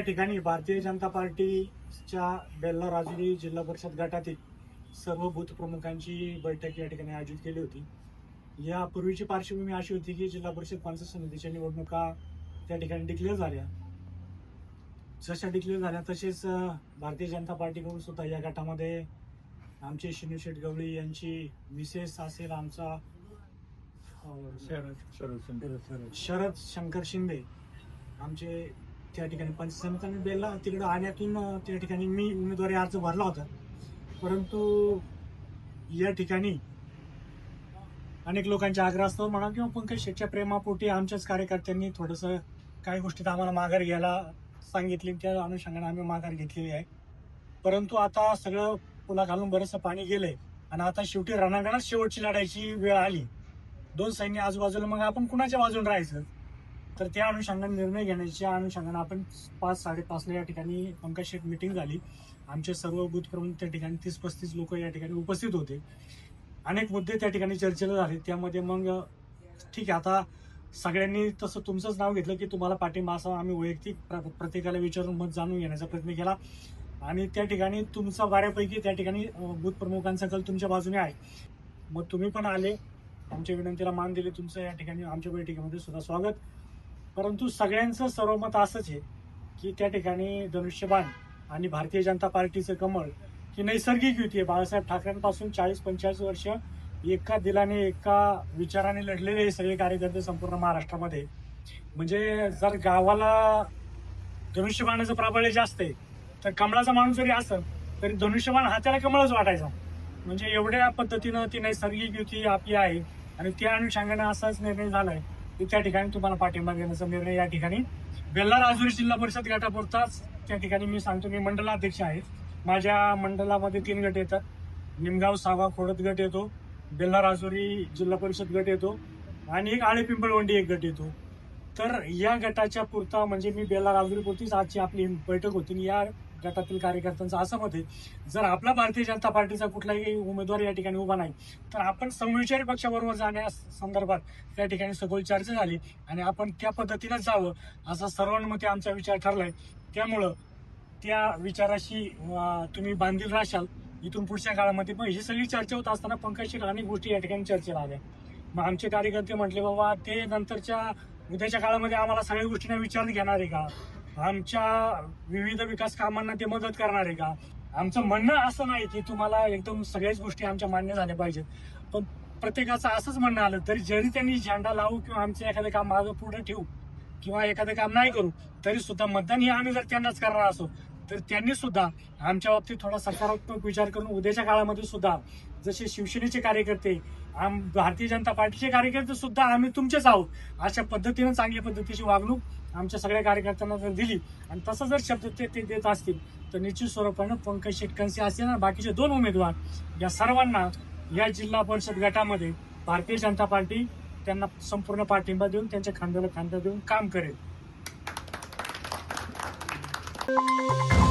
या ठिकाणी भारतीय जनता पार्टीच्या बेल्ला राजुरी जिल्हा परिषद गटातील सर्व बूथ प्रमुखांची बैठक या ठिकाणी आयोजित केली होती. या पूर्वीची पार्श्वभूमी अशी होती की जिल्हा परिषद पंचायत समितीच्या निवडणुका त्या ठिकाणी डिक्लेअर झाल्या. जशा डिक्लेअर झाल्या तसेच भारतीय जनता पार्टीकडून सुद्धा या गटामध्ये आमचे शिनू शेठ गवळी यांची मिसेस असेल आमचा अं, शरद शंकर शिंदे आमचे त्या ठिकाणी पंचायत समितीने बेलला तिकडं आण्यातून त्या ठिकाणी मी उमेदवारी अर्ज भरला होता. परंतु या ठिकाणी अनेक लोकांच्या आग्रहास्तव म्हणा किंवा पंकज शेठच्या प्रेमापोटी आमच्याच कार्यकर्त्यांनी थोडंसं काही गोष्टीत आम्हाला माघार घ्यायला सांगितली. त्या अनुषंगाने आम्ही माघार घेतलेली आहे. परंतु आता सगळं पुला घालून बरंचसं पाणी गेलंय. आणि आता शेवटी रणांगणात शेवटची लढायची वेळ आली. दोन सैन्य आजूबाजूला मग आपण कुणाच्या बाजून राहायचं? तर त्या अनुषंगाने निर्णय घेण्याच्या अनुषंगाने आपण पाच साडेपाचला या ठिकाणी पंकज शेठ मिटिंग झाली. आमचे सर्व बूथ प्रमुख त्या ठिकाणी तीस पस्तीस लोक या ठिकाणी उपस्थित होते. अनेक मुद्दे त्या ठिकाणी चर्चेला झाले. त्यामध्ये मग ठीक आहे आता सगळ्यांनी तसं तुमचंच नाव घेतलं की तुम्हाला पाठिंबा असा आम्ही वैयक्तिक प्रत्येकाला विचारून मत जाणून घेण्याचा प्रयत्न केला. आणि त्या ठिकाणी तुमचा बऱ्यापैकी त्या ठिकाणी बूथ प्रमुखांचा कल तुमच्या बाजूने आहे. मग तुम्ही पण आले. आमच्या विनंतीला मान दिले तुमचं. या ठिकाणी आमच्या बैठकीमध्ये सुद्धा स्वागत. परंतु सगळ्यांचं सर्वमत असंच आहे की त्या ठिकाणी धनुष्यबाण आणि भारतीय जनता पार्टीचं कमळ ही नैसर्गिक युती आहे. बाळासाहेब ठाकरेंपासून चाळीस पंचेचाळीस वर्ष एका दिलाने एका विचाराने लढलेले हे सगळे कार्यकर्ते संपूर्ण महाराष्ट्रामध्ये. म्हणजे जर गावाला धनुष्यबाणाचं प्राबल्य जास्त आहे तर कमळाचा माणूस जरी असं तरी धनुष्यबाण हा त्याला कमळच वाटायचा. म्हणजे एवढ्या पद्धतीनं ती नैसर्गिक युती आपली आहे आणि त्या अनुषंगाने असाच निर्णय झालाय. त्या ठिकाणी तुम्हाला पाठिंबा देण्याचा निर्णय या ठिकाणी. बेल्ला राजुरी जिल्हा परिषद गटापुरताच त्या ठिकाणी मी सांगतो मी मंडलाध्यक्ष आहे माझ्या मंडलामध्ये तीन गट येतात. निमगाव सावा खोडत गट येतो. बेल्ला राजुरी जिल्हा परिषद गट येतो. आणि एक आळे पिंपळवंडी एक गट येतो. तर या गटाच्या पुरता म्हणजे मी बेल्ला राजुरी पुरतीच आजची आपली बैठक होती. या गटातील कार्यकर्त्यांचं असं मत आहे जर आपला भारतीय जनता पार्टीचा कुठलाही उमेदवार या ठिकाणी उभा नाही तर आपण समविचारी पक्षाबरोबर जाण्यास संदर्भात त्या ठिकाणी सखोल चर्चा झाली आणि आपण त्या पद्धतीनंच जावं असा सर्वांमध्ये आमचा विचार ठरलाय. त्यामुळं त्या विचाराशी तुम्ही बांधील राहाल इथून पुढच्या काळामध्ये पण ही सगळी चर्चा होत असताना पंकजशी अनेक गोष्टी या ठिकाणी चर्चेला आल्या. मग आमचे कार्यकर्ते म्हटले बाबा ते नंतरच्या उद्याच्या काळामध्ये आम्हाला सगळ्या गोष्टींना विचार घेणार आहे का? आमच्या विविध विकास कामांना ते मदत करणार आहे का? आमचं म्हणणं असं नाही की तुम्हाला एकदम सगळ्याच गोष्टी आमच्या मान्य झाल्या पाहिजेत. पण प्रत्येकाचं असंच म्हणणं आलं तरी जरी त्यांनी झेंडा लावू किंवा आमचं एखादं काम मागं पुढे ठेवू किंवा एखादं काम नाही करू तरी सुद्धा मतदान हे आम्ही जर त्यांनाच करणार असो तर त्यांनी सुद्धा आमच्या बाबतीत थोडा सकारात्मक विचार करून उद्याच्या काळामध्ये सुद्धा जसे शिवसेनेचे कार्यकर्ते आम भारतीय जनता पार्टीचे कार्यकर्ते सुद्धा आम्ही तुमचेच आहोत अशा पद्धतीनं चांगल्या पद्धतीची वागणूक आमच्या सगळ्या कार्यकर्त्यांना जर दिली आणि तसं जर शब्द ते ते देत असतील तर निश्चित स्वरूपानं पंकज शेटकनसे असतील आणि बाकीचे दोन उमेदवार या सर्वांना या जिल्हा परिषद गटामध्ये भारतीय जनता पार्टी त्यांना संपूर्ण पाठिंबा देऊन त्यांच्या खांद्याला खांदा देऊन काम करेल. Música